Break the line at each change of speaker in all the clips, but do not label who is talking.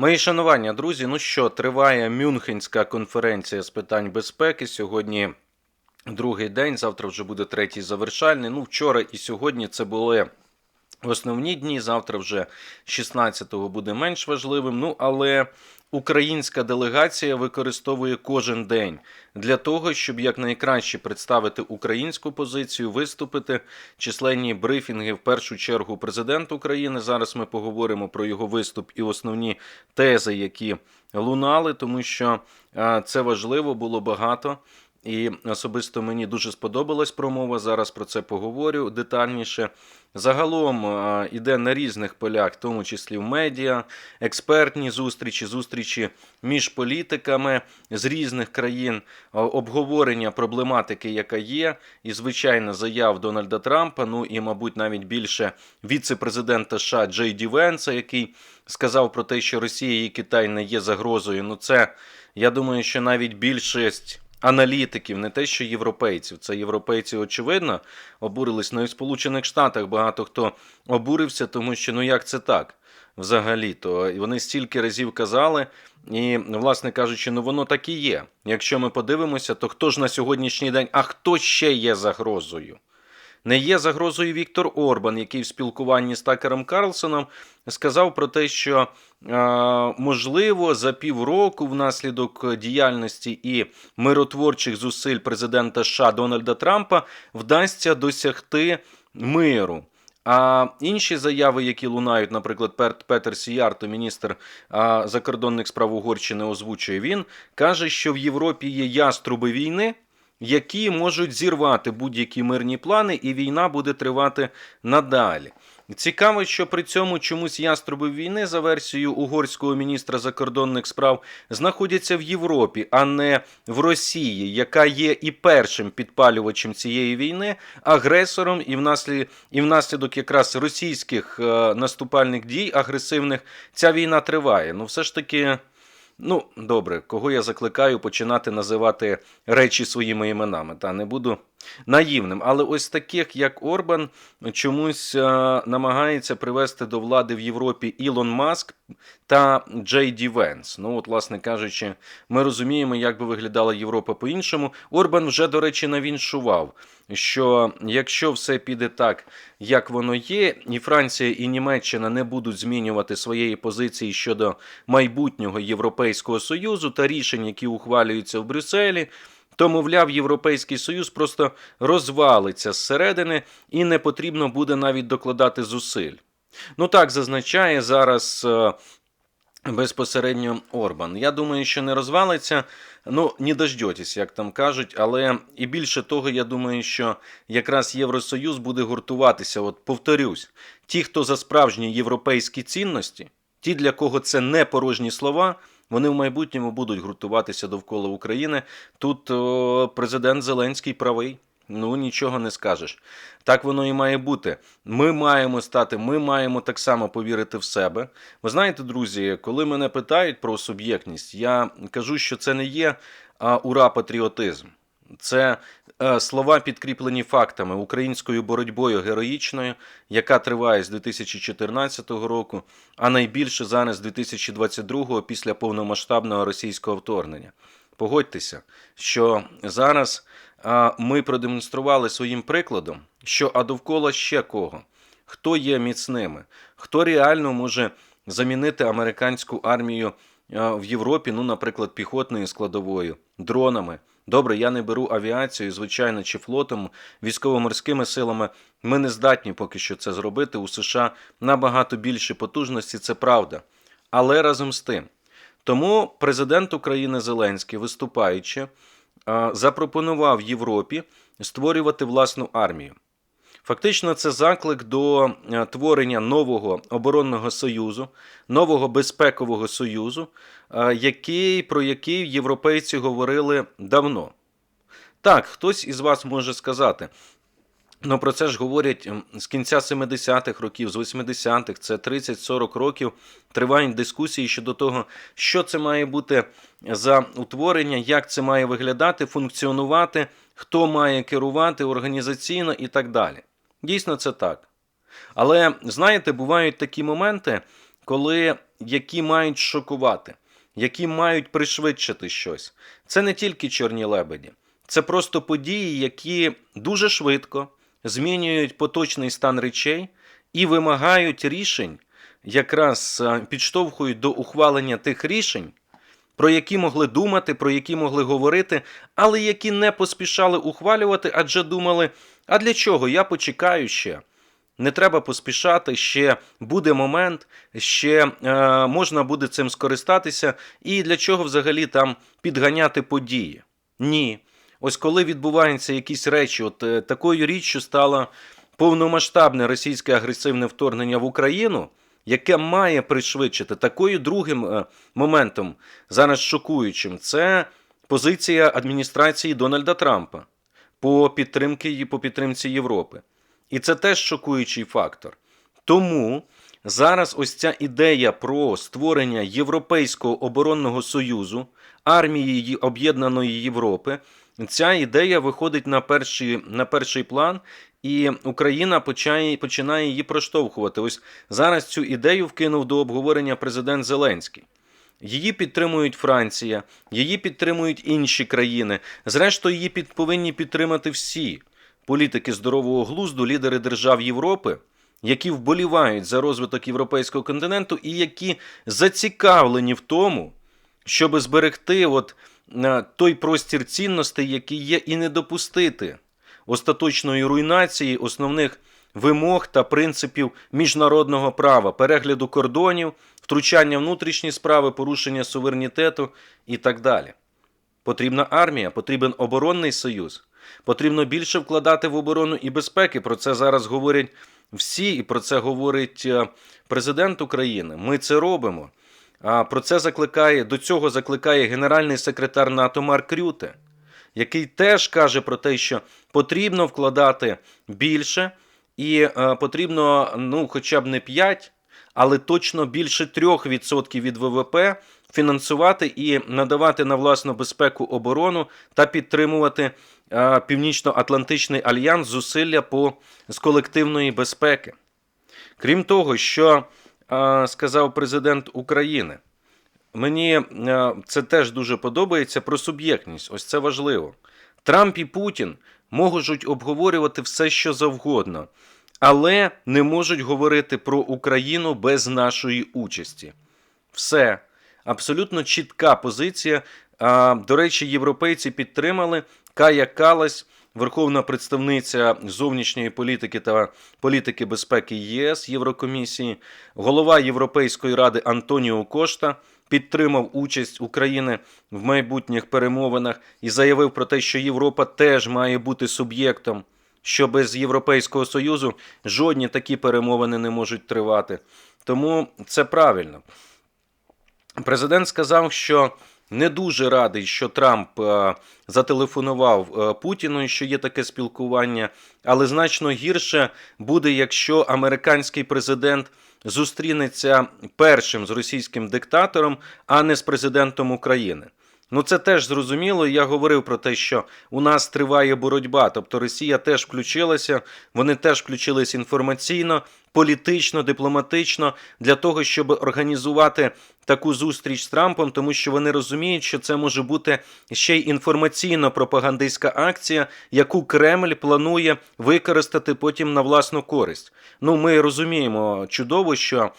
Мої шанування, друзі. Ну що, триває Мюнхенська конференція з питань безпеки. Сьогодні другий день, завтра вже буде третій завершальний. Ну, вчора і сьогодні це були основні дні. Завтра вже 16-го буде менш важливим. Ну, але українська делегація використовує кожен день для того, щоб якнайкраще представити українську позицію, виступити численні брифінги в першу чергу президент України. Зараз ми поговоримо про його виступ і основні тези, які лунали, тому що це важливо було багато. І особисто мені дуже сподобалась промова. Зараз про це поговорю детальніше. Загалом іде на різних полях, в тому числі в медіа, експертні зустрічі, зустрічі між політиками з різних країн, обговорення проблематики, яка є, і звичайно заяв Дональда Трампа. Ну і, мабуть, навіть більше віце-президента США Джей Ді Венса, який сказав про те, що Росія і Китай не є загрозою. Ну, це я думаю, що навіть більшість. Аналітиків, не те, що європейців. Це європейці, очевидно, обурились. Ну і в Сполучених Штатах багато хто обурився, тому що ну як це так взагалі-то. І Вони стільки разів казали, і, власне кажучи, ну воно так і є. Якщо ми подивимося, то хто ж на сьогоднішній день, а хто ще є загрозою? Не є загрозою Віктор Орбан, який в спілкуванні з Такером Карлсоном сказав про те, що е, можливо за півроку внаслідок діяльності і миротворчих зусиль президента США Дональда Трампа вдасться досягти миру. А інші заяви, які лунають, наприклад, Петер Сіярто, міністр закордонних справ Угорщини, озвучує він, каже, що в Європі є яструби війни, які можуть зірвати будь-які мирні плани, і війна буде тривати надалі. Цікаво, що при цьому чомусь яструби війни за версією угорського міністра закордонних справ знаходяться в Європі, а не в Росії, яка є і першим підпалювачем цієї війни, агресором, і внаслідок, і внаслідок якраз російських е, наступальних дій агресивних ця війна триває. Ну, все ж таки. Ну, добре, кого я закликаю починати називати речі своїми іменами, та не буду наївним. Але ось таких, як Орбан, чомусь е, намагається привести до влади в Європі Ілон Маск та Джей Ді Венс. Ну, от, власне кажучи, ми розуміємо, як би виглядала Європа по-іншому. Орбан вже, до речі, навіншував, що якщо все піде так, як воно є, і Франція, і Німеччина не будуть змінювати своєї позиції щодо майбутнього Європейського Союзу та рішень, які ухвалюються в Брюсселі, то, мовляв, Європейський Союз просто розвалиться зсередини і не потрібно буде навіть докладати зусиль. Ну так зазначає зараз е, безпосередньо Орбан. Я думаю, що не розвалиться. Ну, не дождетесь, як там кажуть, але і більше того, я думаю, що якраз Євросоюз буде гуртуватися. От повторюсь, ті, хто за справжні європейські цінності, ті, для кого це не порожні слова, вони в майбутньому будуть гуртуватися довкола України. Тут о, президент Зеленський правий. Ну, нічого не скажеш. Так воно і має бути. Ми маємо стати, ми маємо так само повірити в себе. Ви знаєте, друзі, коли мене питають про суб'єктність, я кажу, що це не є а, ура патріотизм. Це е, слова підкріплені фактами українською боротьбою героїчною, яка триває з 2014 року, а найбільше зараз з 2022 після повномасштабного російського вторгнення. Погодьтеся, що зараз а, ми продемонстрували своїм прикладом, що а довкола ще кого, хто є міцними, хто реально може замінити американську армію а, в Європі, ну, наприклад, піхотною складовою, дронами. Добре, я не беру авіацію, звичайно, чи флотом, військово-морськими силами. Ми не здатні поки що це зробити. У США набагато більше потужності, це правда. Але разом з тим. Тому президент України Зеленський, виступаючи, запропонував Європі створювати власну армію. Фактично, це заклик до е, творення нового оборонного союзу, нового безпекового союзу, е, який, про який європейці говорили давно. Так, хтось із вас може сказати. Ну, про це ж говорять з кінця 70-х років, з 80-х, це 30-40 років тривають дискусії щодо того, що це має бути за утворення, як це має виглядати, функціонувати, хто має керувати організаційно і так далі. Дійсно, це так. Але знаєте, бувають такі моменти, коли які мають шокувати, які мають пришвидшити щось. Це не тільки чорні лебеді, це просто події, які дуже швидко змінюють поточний стан речей і вимагають рішень, якраз е, підштовхують до ухвалення тих рішень, про які могли думати, про які могли говорити, але які не поспішали ухвалювати, адже думали, а для чого я почекаю ще. Не треба поспішати, ще буде момент, ще е, можна буде цим скористатися. І для чого взагалі там підганяти події? Ні. Ось коли відбуваються якісь речі, от е, такою річчю стало повномасштабне російське агресивне вторгнення в Україну, яке має пришвидшити такою другим е, моментом, зараз шокуючим, це позиція адміністрації Дональда Трампа по підтримки по підтримці Європи. І це теж шокуючий фактор. Тому зараз ось ця ідея про створення Європейського оборонного союзу, армії Об'єднаної Європи, ця ідея виходить на перший, на перший план, і Україна почає, починає її проштовхувати. Ось зараз цю ідею вкинув до обговорення президент Зеленський. Її підтримують Франція, її підтримують інші країни. Зрештою, її під, повинні підтримати всі політики здорового глузду, лідери держав Європи, які вболівають за розвиток європейського континенту і які зацікавлені в тому, щоб зберегти от той простір цінностей, який є, і не допустити остаточної руйнації основних вимог та принципів міжнародного права, перегляду кордонів, втручання внутрішні справи, порушення суверенітету і так далі. Потрібна армія, потрібен оборонний союз. Потрібно більше вкладати в оборону і безпеки. Про це зараз говорять всі, і про це говорить е, президент України. Ми це робимо. А про це закликає до цього закликає генеральний секретар НАТО Марк Рюте, який теж каже про те, що потрібно вкладати більше, і е, потрібно, ну, хоча б не 5, але точно більше 3% від ВВП фінансувати і надавати на власну безпеку оборону та підтримувати е, Північно-Атлантичний альянс зусилля по з колективної безпеки. Крім того, що сказав президент України. Мені е, це теж дуже подобається про суб'єктність. Ось це важливо. Трамп і Путін можуть обговорювати все, що завгодно, але не можуть говорити про Україну без нашої участі. Все. Абсолютно чітка позиція. До речі, європейці підтримали Кая Калась, верховна представниця зовнішньої політики та політики безпеки ЄС Єврокомісії, голова Європейської ради Антоніо Кошта підтримав участь України в майбутніх перемовинах і заявив про те, що Європа теж має бути суб'єктом, що без Європейського союзу жодні такі перемовини не можуть тривати. Тому це правильно. Президент сказав, що не дуже радий, що Трамп е, зателефонував е, Путіну, що є таке спілкування, але значно гірше буде, якщо американський президент зустрінеться першим з російським диктатором, а не з президентом України. Ну, це теж зрозуміло. Я говорив про те, що у нас триває боротьба. Тобто Росія теж включилася, вони теж включились інформаційно, політично, дипломатично для того, щоб організувати таку зустріч з Трампом, тому що вони розуміють, що це може бути ще й інформаційно-пропагандистська акція, яку Кремль планує використати потім на власну користь. Ну, ми розуміємо чудово, що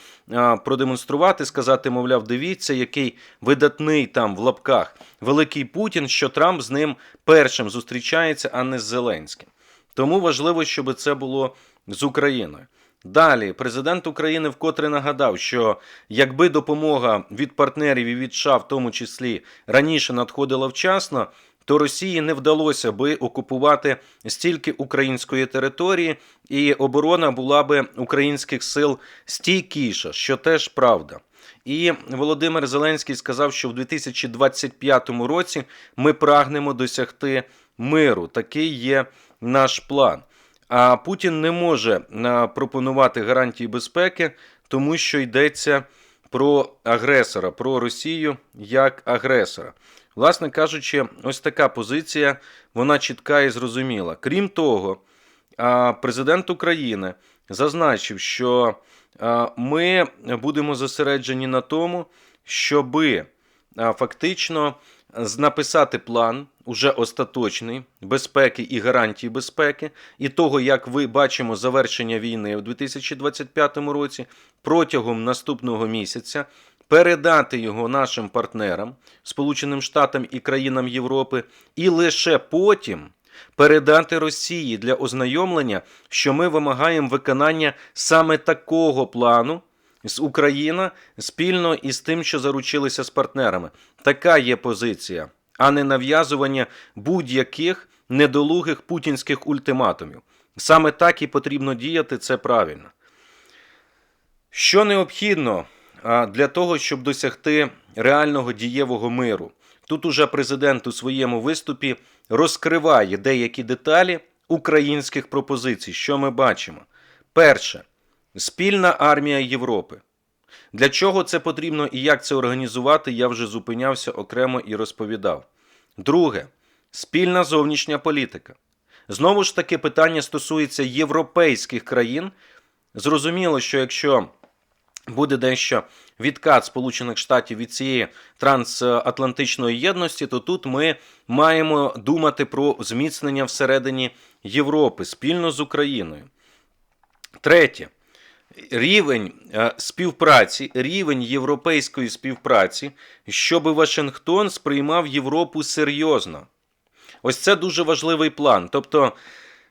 продемонструвати, сказати, мовляв, дивіться, який видатний там в лапках великий Путін, що Трамп з ним першим зустрічається, а не з Зеленським. Тому важливо, щоб це було з Україною. Далі, президент України вкотре нагадав, що якби допомога від партнерів і від США, в тому числі раніше надходила вчасно, то Росії не вдалося би окупувати стільки української території, і оборона була би українських сил стійкіша, що теж правда. І Володимир Зеленський сказав, що в 2025 році ми прагнемо досягти миру. Такий є наш план. А Путін не може пропонувати гарантії безпеки, тому що йдеться про агресора, про Росію як агресора. Власне кажучи, ось така позиція, вона чітка і зрозуміла. Крім того, президент України зазначив, що ми будемо зосереджені на тому, щоби фактично написати план уже остаточний безпеки і гарантії безпеки, і того, як ви бачимо завершення війни у 2025 році протягом наступного місяця. Передати його нашим партнерам, Сполученим Штатам і країнам Європи, і лише потім передати Росії для ознайомлення, що ми вимагаємо виконання саме такого плану з Україна спільно із тим, що заручилися з партнерами. Така є позиція, а не нав'язування будь-яких недолугих путінських ультиматумів. Саме так і потрібно діяти, це правильно. Що необхідно для того, щоб досягти реального дієвого миру? Тут уже президент у своєму виступі розкриває деякі деталі українських пропозицій. Що ми бачимо? Перше, спільна армія Європи. Для чого це потрібно і як це організувати, я вже зупинявся окремо і розповідав. Друге, спільна зовнішня політика. Знову ж таки, питання стосується європейських країн. Зрозуміло, що якщо буде дещо відкат Сполучених Штатів від цієї трансатлантичної єдності, то тут ми маємо думати про зміцнення всередині Європи спільно з Україною. Третє. Рівень е, співпраці, рівень європейської співпраці, щоб Вашингтон сприймав Європу серйозно. Ось це дуже важливий план. Тобто,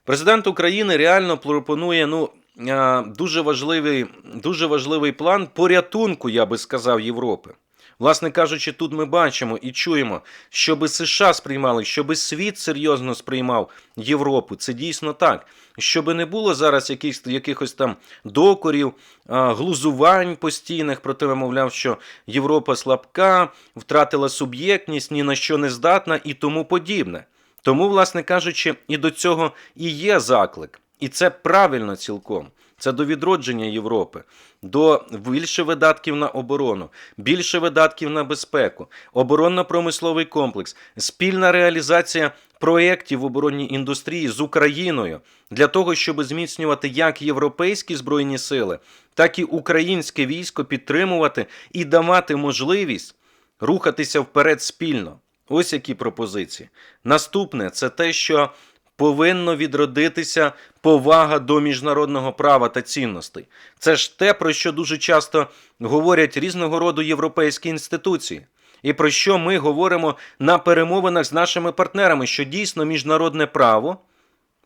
президент України реально пропонує ну, е, дуже, важливий, дуже важливий план порятунку, я би сказав, Європи. Власне кажучи, тут ми бачимо і чуємо, щоби США сприймали, щоби світ серйозно сприймав Європу. Це дійсно так. Щоби не було зараз якихось, якихось там докорів, глузувань постійних, про те, мовляв, що Європа слабка, втратила суб'єктність, ні на що не здатна і тому подібне. Тому, власне кажучи, і до цього і є заклик. І це правильно цілком. Це до відродження Європи, до більше видатків на оборону, більше видатків на безпеку, оборонно-промисловий комплекс, спільна реалізація проєктів в оборонній індустрії з Україною для того, щоб зміцнювати як європейські збройні сили, так і українське військо підтримувати і давати можливість рухатися вперед спільно. Ось які пропозиції. Наступне це те, що повинно відродитися повага до міжнародного права та цінностей. Це ж те, про що дуже часто говорять різного роду європейські інституції. І про що ми говоримо на перемовинах з нашими партнерами, що дійсно міжнародне право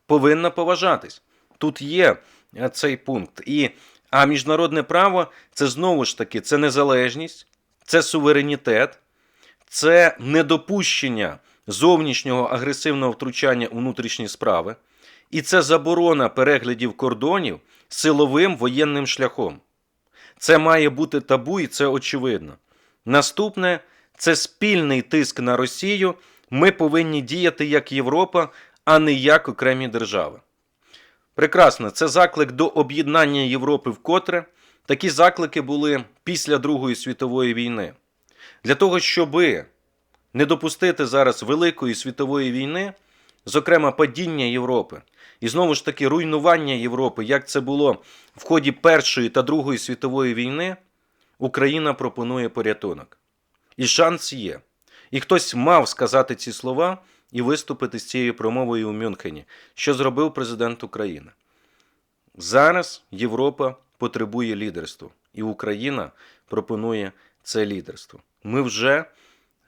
повинно поважатись. Тут є е, цей пункт. І, а міжнародне право це знову ж таки це незалежність, це суверенітет, це недопущення зовнішнього агресивного втручання у внутрішні справи, і це заборона переглядів кордонів силовим воєнним шляхом. Це має бути табу, і це очевидно. Наступне це спільний тиск на Росію. Ми повинні діяти як Європа, а не як окремі держави. Прекрасно, це заклик до об'єднання Європи вкотре. Такі заклики були після Другої світової війни. Для того, щоби не допустити зараз Великої світової війни, зокрема падіння Європи, і знову ж таки руйнування Європи, як це було в ході Першої та Другої світової війни, Україна пропонує порятунок. І шанс є. І хтось мав сказати ці слова і виступити з цією промовою у Мюнхені, що зробив президент України. Зараз Європа потребує лідерства, і Україна пропонує це лідерство. Ми вже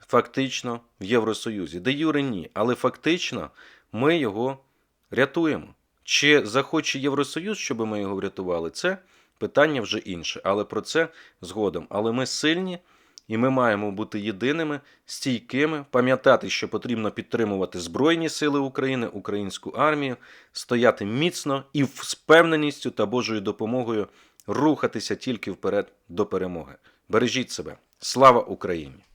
фактично в Євросоюзі. Де Юре ні, але фактично ми його рятуємо. Чи захоче Євросоюз, щоб ми його врятували, це питання вже інше. Але про це згодом. Але ми сильні. І ми маємо бути єдиними, стійкими, пам'ятати, що потрібно підтримувати Збройні Сили України, українську армію, стояти міцно і з впевненістю та Божою допомогою рухатися тільки вперед до перемоги. Бережіть себе. Слава Україні!